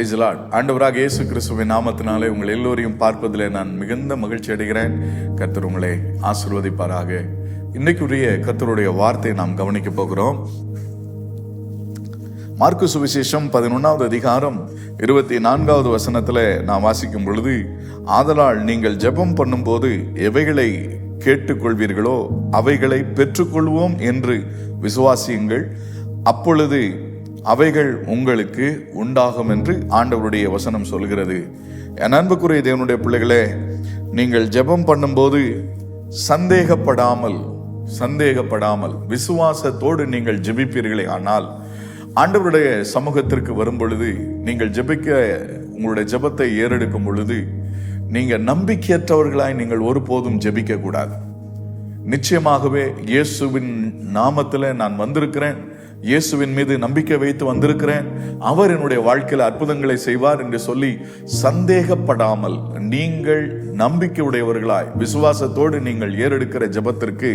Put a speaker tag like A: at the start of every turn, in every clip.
A: பிரைஸ்லாட் ஆண்டவராக இயேசு கிறிஸ்துவின் நாமத்தினாலே உங்கள் எல்லோரையும் பார்ப்பதிலே நான் மிகுந்த மகிழ்ச்சி அடைகிறேன். கர்த்தர் உங்களை ஆசிர்வதிப்பாராக. இன்னைக்குரிய கர்த்தருடைய வார்த்தையை நாம் கவனிக்க போகிறோம். மார்க்கு சுவிசேஷம் பதினொன்றாவது அதிகாரம் இருபத்தி நான்காவது வசனத்தில் நான் வாசிக்கும் பொழுது ஆதலால் நீங்கள் ஜெபம் பண்ணும்போது எவைகளை கேட்டுக்கொள்வீர்களோ அவைகளை பெற்றுக்கொள்வோம் என்று விசுவாசியுங்கள். அப்பொழுது அவைகள் உங்களுக்கு உண்டாகும் என்று ஆண்டவருடைய வசனம் சொல்கிறது. என் அன்புக்குரிய தேவனுடைய பிள்ளைகளே நீங்கள் ஜெபம் பண்ணும்போது சந்தேகப்படாமல் சந்தேகப்படாமல் விசுவாசத்தோடு நீங்கள் ஜெபிப்பீர்களே ஆனால் ஆண்டவருடைய சமூகத்திற்கு வரும் பொழுது நீங்கள் ஜெபிக்க உங்களுடைய ஜெபத்தை ஏறெடுக்கும் பொழுது நீங்கள் நம்பிக்கையற்றவர்களாய் நீங்கள் ஒருபோதும் ஜெபிக்க கூடாது நிச்சயமாகவே இயேசுவின் நாமத்தில் நான் வந்திருக்கிறேன். இயேசுவின் மீது நம்பிக்கை வைத்து வந்திருக்கிறேன். அவர் என்னுடைய வாழ்க்கையில் அற்புதங்களை செய்வார் என்று சொல்லி சந்தேகப்படாமல் நீங்கள் நம்பிக்கை உடையவர்களாய் விசுவாசத்தோடு நீங்கள் ஏறெடுக்கிற ஜெபத்திற்கு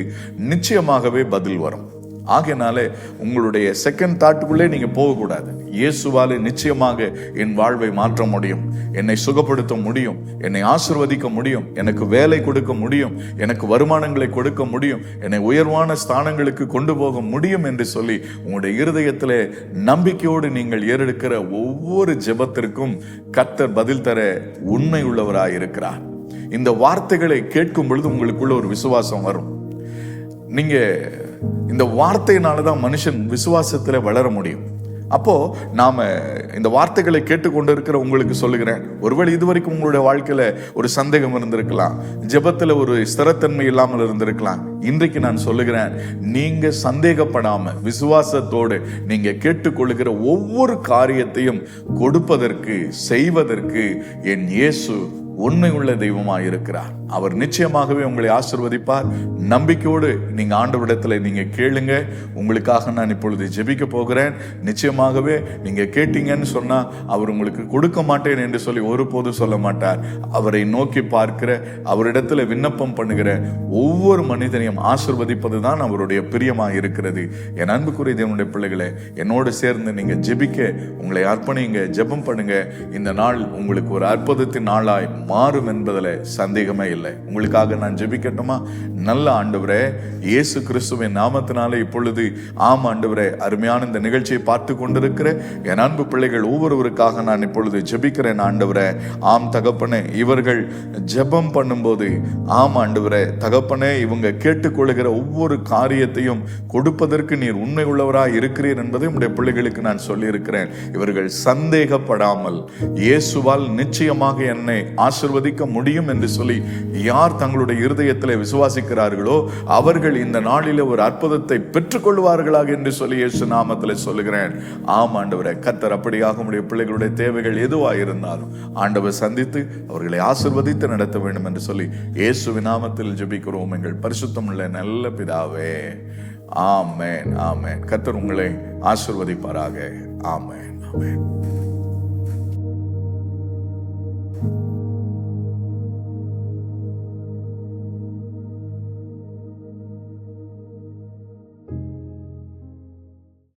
A: நிச்சயமாகவே பதில் வரும். ஆகையினாலே உங்களுடைய செகண்ட் தாட்டுக்குள்ளே நீங்க போகக்கூடாது. இயேசுவாலே நிச்சயமாக என் வாழ்வை மாற்ற முடியும். என்னை சுகப்படுத்த முடியும். என்னை ஆசிர்வதிக்க முடியும். எனக்கு வேலை கொடுக்க முடியும். எனக்கு வருமானங்களை கொடுக்க முடியும். என்னை உயர்வான ஸ்தானங்களுக்கு கொண்டு போக முடியும் என்று சொல்லி உங்களுடைய இருதயத்திலே நம்பிக்கையோடு நீங்கள் ஏறெடுக்கிற ஒவ்வொரு ஜெபத்திற்கும் கத்தர் பதில் தர உண்மை உள்ளவராக இருக்கிறார் இந்த வார்த்தைகளை கேட்கும் பொழுது உங்களுக்குள்ள ஒரு விசுவாசம் வரும். நீங்கள் இந்த வார்த்தையினால தான் மனுஷன் விசுவாசத்தில் வளர முடியும். அப்போ நாம் இந்த வார்த்தைகளை கேட்டுக்கொண்டு இருக்கிற உங்களுக்கு சொல்லுகிறேன். ஒருவேளை இதுவரைக்கும் உங்களுடைய வாழ்க்கையில் ஒரு சந்தேகம் இருந்திருக்கலாம். ஜெபத்தில் ஒரு ஸ்திரத்தன்மை இல்லாமல் இருந்திருக்கலாம். இன்றைக்கு நான் சொல்லுகிறேன் நீங்கள் சந்தேகப்படாமல் விசுவாசத்தோடு நீங்கள் கேட்டுக்கொள்கிற ஒவ்வொரு காரியத்தையும் கொடுப்பதற்கு செய்வதற்கு என் இயேசு உண்மை உள்ள தெய்வமாக இருக்கிறார். அவர் நிச்சயமாகவே உங்களை ஆசிர்வதிப்பார். நம்பிக்கையோடு நீங்க ஆண்டவரிடத்தில் நீங்க கேளுங்க. உங்களுக்காக நான் இப்பொழுது ஜெபிக்க போகிறேன். நிச்சயமாகவே நீங்க கேட்டீங்கன்னு சொன்னால் அவர் உங்களுக்கு கொடுக்க மாட்டேன் என்று சொல்லி ஒருபோதும் சொல்ல மாட்டார். அவரை நோக்கி பார்க்கிற அவரிடத்துல விண்ணப்பம் பண்ணுகிற ஒவ்வொரு மனிதனையும் ஆசிர்வதிப்பது தான் அவருடைய பிரியமாக இருக்கிறது. என் அன்புக்குரிய தேவனுடைய பிள்ளைகளே என்னோடு சேர்ந்து நீங்க ஜெபிக்க உங்களை அர்ப்பணிங்க ஜெபம் பண்ணுங்க. இந்த நாள் உங்களுக்கு ஒரு அற்புதத்தின் நாளாய் மாறும் என்பதில் சந்தேகமே இல்லை. உங்களுக்காக நான் ஜெபிக்கட்டுமா? நல்ல ஆண்டவரே இயேசு கிறிஸ்துவின் நாமத்தினாலே இப்பொழுது ஆம் ஆண்டவரே அருமையான இந்த நிகழ்ச்சியை பார்த்து கொண்டிருக்கிற என் அன்பு பிள்ளைகள் ஒவ்வொருவருக்காக நான் இப்பொழுது ஜெபிக்கிறேன் ஆண்டவரே. ஆம் தகப்பனே இவர்கள் ஜெபம் பண்ணும்போது ஆம் ஆண்டவரே தகப்பனே இவங்க கேட்டுக்கொள்கிற ஒவ்வொரு காரியத்தையும் கொடுப்பதற்கு நீர் உண்மை உள்ளவராக இருக்கிறீர் என்பதை உடைய பிள்ளைகளுக்கு நான் சொல்லியிருக்கிறேன். இவர்கள் சந்தேகப்படாமல் இயேசுவால் நிச்சயமாக என்னை ஆசிர்வதிக்க முடியும் என்று சொல்லி யார் தங்களுடைய இருதயத்தில் விசுவாசிக்கிறார்களோ அவர்கள் இந்த நாளில் ஒரு அற்புதத்தை பெற்றுக்கொள்வார்களாக என்று சொல்லி இயேசு நாமத்தில் சொல்லுகிறேன். ஆம் ஆண்டவரை கத்தர் அப்படியாக உடைய பிள்ளைகளுடைய தேவைகள் எதுவாக இருந்தாலும் ஆண்டவர் சந்தித்து அவர்களை ஆசிர்வதித்து நடத்த வேண்டும் என்று சொல்லி இயேசு நாமத்தில் ஜெபிக்கிறோம் எங்கள் பரிசுத்தம் உள்ள நல்ல பிதாவே. ஆமேன் ஆமேன். கத்தர் உங்களை ஆசிர்வதிப்பாராக. ஆமேன் ஆமேன்.